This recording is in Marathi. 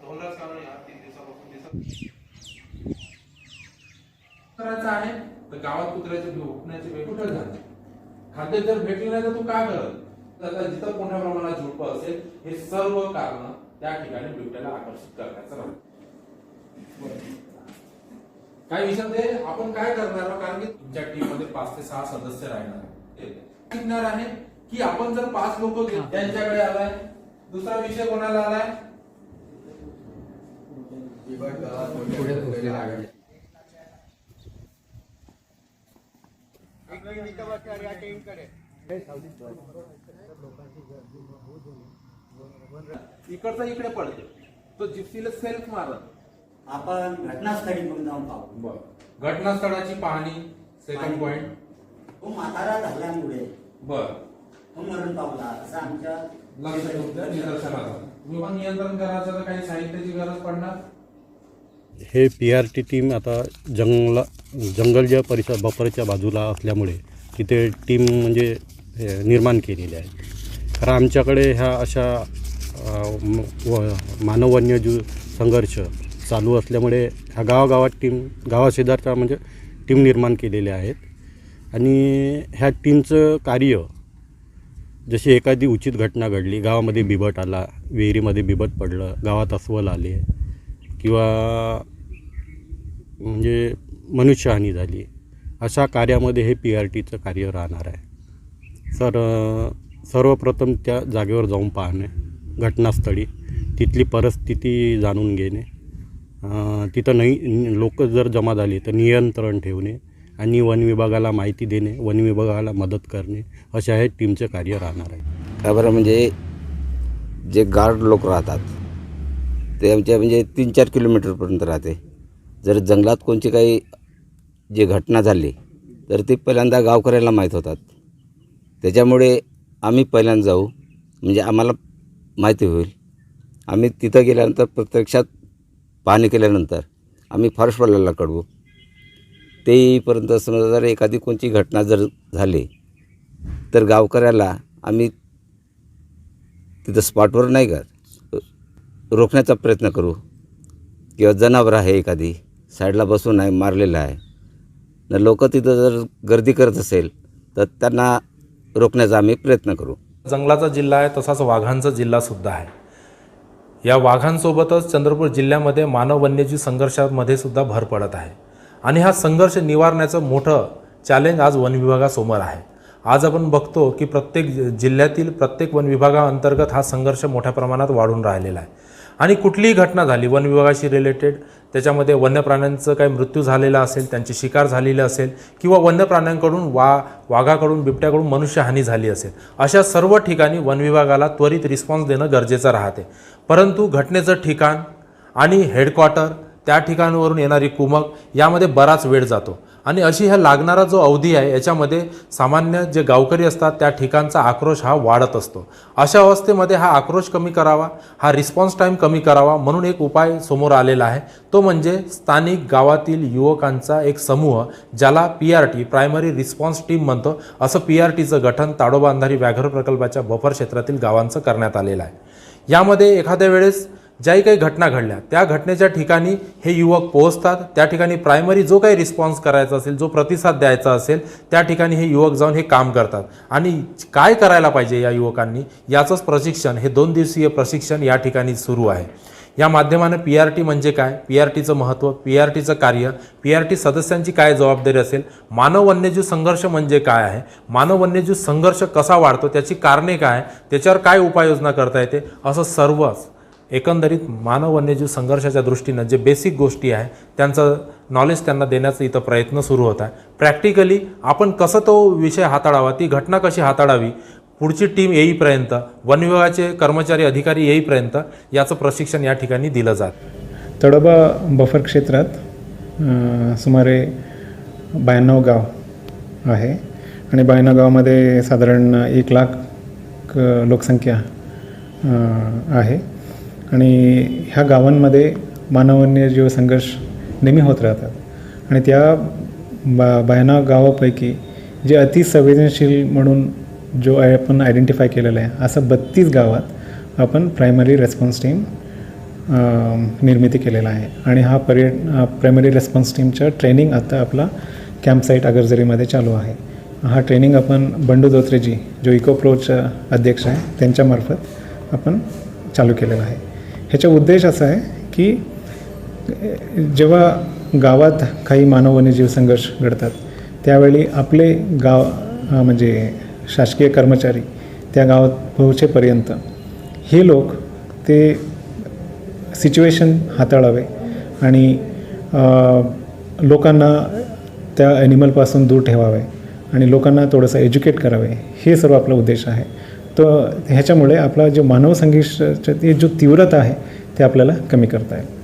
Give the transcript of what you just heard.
धोंडराज कानोनी हा तीन दिवसापासून दिसत करायचं आहे. तर गावात कुत्र्याचे झोपण्याचे वेळ कुठे झाले? खाद्य जर भेटलं नाही तर तू काय करत? आता जिथं मोठ्या प्रमाणात झोप असेल हे सर्व कारण त्या ठिकाणी बिबट्याला आकर्षित करण्याचं राहतं काय विषय आपण काय करणार आहोत? कारण की तुमच्या टीममध्ये पाच ते सहा सदस्य राहणार आहे की आपण जर पाच लोक त्यांच्याकडे आलाय दुसरा विषय कोणाला आलाय? इकडचा इकडे पडते तो जिप्सीला सेल्फ मारत. आपण घटनास्थळी मग जाऊन पाहू. बर. घटनास्थळाची पाहणी सेकंड पॉइंट तो म्हातारा झाल्यामुळे बर. मरण पावला असं आमच्या लक्ष तुमच्या निदर्शनास आलं. विमान नियंत्रण करायचं तर काही साहित्याची गरज पडणार? हे पी आर टी टीम आता जंगला जंगलच्या परिसर बफरच्या बाजूला असल्यामुळे तिथे टीम म्हणजे हे, निर्माण केलेली आहे कारण आमच्याकडे ह्या अशा अ, म- व- मानव वन्यजीव संघर्ष चालू असल्यामुळे ह्या गावागावात टीम गावाशेजारच्या म्हणजे टीम निर्माण केलेल्या आहेत. आणि ह्या टीमचं कार्य जशी एखादी उचित घटना घडली गावामध्ये बिबट आला विहिरीमध्ये बिबट पडलं गावात अस्वल आले किंवा म्हणजे मनुष्यहानी झाली अशा कार्यामध्ये हे पी आर टीचं कार्य राहणार आहे. सर सर्वप्रथम त्या जागेवर जाऊन पाहणे घटनास्थळी तिथली परिस्थिती जाणून घेणे तिथं नाही लोक जर जमा झाली तर नियंत्रण ठेवणे आणि वन विभागाला माहिती देणे वन विभागाला मदत करणे असे हे टीमचं कार्य राहणार आहे. का बरं म्हणजे जे गार्ड लोक राहतात ते आमच्या म्हणजे तीन चार किलोमीटरपर्यंत राहते. जर जंगलात कोणची काही जी घटना झाली तर ती पहिल्यांदा गावकऱ्याला माहीत होतात. त्याच्यामुळे आम्ही पहिल्यांदा जाऊ म्हणजे आम्हाला माहिती होईल. आम्ही तिथं गेल्यानंतर प्रत्यक्षात पाहणी केल्यानंतर आम्ही फॉरेस्टवाल्याला कळवू. तेपर्यंत समजा जर एखादी कोणची घटना जर झाली तर गावकऱ्याला आम्ही तिथं स्पॉटवर नाही का रोखण्याचा प्रयत्न करू. किंवा जनावर आहे एखादी साईडला बसून आहे मारलेलं आहे. न लोक तिथं जर गर्दी करत असेल तर त्यांना रोखण्याचा आम्ही प्रयत्न करू. जंगलाचा जिल्हा आहे तसाच वाघांचा जिल्हासुद्धा आहे. या वाघांसोबतच चंद्रपूर जिल्ह्यामध्ये मानव वन्यजीव संघर्षामध्ये सुद्धा भर पडत आहे. आणि हा संघर्ष निवारण्याचं मोठं चॅलेंज आज वन विभागासमोर आहे. आज आपण बघतो की प्रत्येक जि- जिल्ह्यातील प्रत्येक वन विभागाअंतर्गत हा संघर्ष मोठ्या प्रमाणात वाढून राहिलेला आहे. आणि कुठलीही घटना झाली वन विभागाशी रिलेटेड त्याच्यामध्ये वन्य प्राण्यांचं काही मृत्यू झालेला असेल त्यांची शिकार झालेली असेल किंवा वन्य प्राण्यांकडून वा वाघाकडून बिबट्याकडून मनुष्यहानी झाली असेल अशा सर्व ठिकाणी वन विभागाला त्वरित रिस्पॉन्स देणं गरजेचं राहते. परंतु घटनेचं ठिकाण आणि हेडक्वार्टर त्या ठिकाणावरून येणारी कुमक यामध्ये बराच वेळ जातो. आणि अशी ह्या लागणारा जो अवधी आहे याच्यामध्ये सामान्य जे गावकरी असतात त्या ठिकाणचा आक्रोश हा वाढत असतो. अशा अवस्थेमध्ये हा आक्रोश कमी करावा हा रिस्पॉन्स टाईम कमी करावा म्हणून एक उपाय समोर आलेला आहे. तो म्हणजे स्थानिक गावातील युवकांचा एक समूह ज्याला P R T primary response team म्हणतो असं पी आर टीचं गठन ताडोबा अंधारी व्याघ्र प्रकल्पाच्या बफर क्षेत्रातील गावांचं करण्यात आलेलं आहे. यामध्ये एखाद्या वेळेस ज्याही काही घटना घडल्या त्या घटनेच्या ठिकाणी हे युवक पोहोचतात. त्या ठिकाणी प्रायमरी जो काही रिस्पॉन्स करायचा असेल जो प्रतिसाद द्यायचा असेल त्या ठिकाणी हे युवक जाऊन हे काम करतात. आणि काय करायला पाहिजे या युवकांनी? याचंच प्रशिक्षण हे दोन दिवसीय प्रशिक्षण या ठिकाणी सुरू आहे. या माध्यमानं पी आर टी म्हणजे काय? पी आर टीचं महत्त्व पी आर टीचं कार्य पी आर टी सदस्यांची काय जबाबदारी असेल? मानव वन्यजीव संघर्ष म्हणजे काय आहे? मानव वन्यजीव संघर्ष कसा वाढतो? त्याची कारणे काय? त्याच्यावर काय उपाययोजना करता येते? असं सर्वच एकंदरीत मानव वन्यजीव संघर्षाच्या दृष्टीनं जे बेसिक गोष्टी आहे त्यांचं नॉलेज त्यांना देण्याचा इथं प्रयत्न सुरू होत आहे. प्रॅक्टिकली आपण कसं तो विषय हाताळावा ती घटना कशी हाताळावी पुढची टीम येईपर्यंत वन विभागाचे कर्मचारी अधिकारी येईपर्यंत याचं प्रशिक्षण या ठिकाणी दिलं जातं. तडोबा बफर क्षेत्रात सुमारे ब्याण्णव गाव आहे. आणि ब्याण्णव गावामध्ये साधारण एक लाख लोकसंख्या आहे. आणि ह्या गावांमध्ये मानवन्यजीव संघर्ष नेहमी होत राहतात. आणि त्या बा ब्याण्णव गावापैकी जे अतिसंवेदनशील म्हणून जो आपण आयडेंटिफाय केलेला आहे असं बत्तीस गावात आपण प्रायमरी रेस्पॉन्स टीम निर्मिती केलेला आहे. आणि हा पर्य प्रायमरी रेस्पॉन्स टीमचं ट्रेनिंग आता आपला कॅम्पसाईट अगरझरीमध्ये चालू आहे. हा ट्रेनिंग आपण बंडू धोत्रेजी जो इकोप्रोचे अध्यक्ष आहे त्यांच्यामार्फत आपण चालू केलेला आहे. ह्याचा उद्देश असा आहे की जेव्हा गावात काही मानव वन्यजीव संघर्ष घडतात त्यावेळी आपले गाव म्हणजे शासकीय कर्मचारी त्या गावात पोहोचेपर्यंत हे लोक ते सिच्युएशन हाताळावे आणि लोकांना त्या ॲनिमलपासून दूर ठेवावे आणि लोकांना थोडंसं एज्युकेट करावे. हे सर्व आपला उद्देश आहे. तर ह्याच्यामुळे आपला जो मानव संघर्षाची जो तीव्रता आहे ते आपल्याला कमी करता येईल.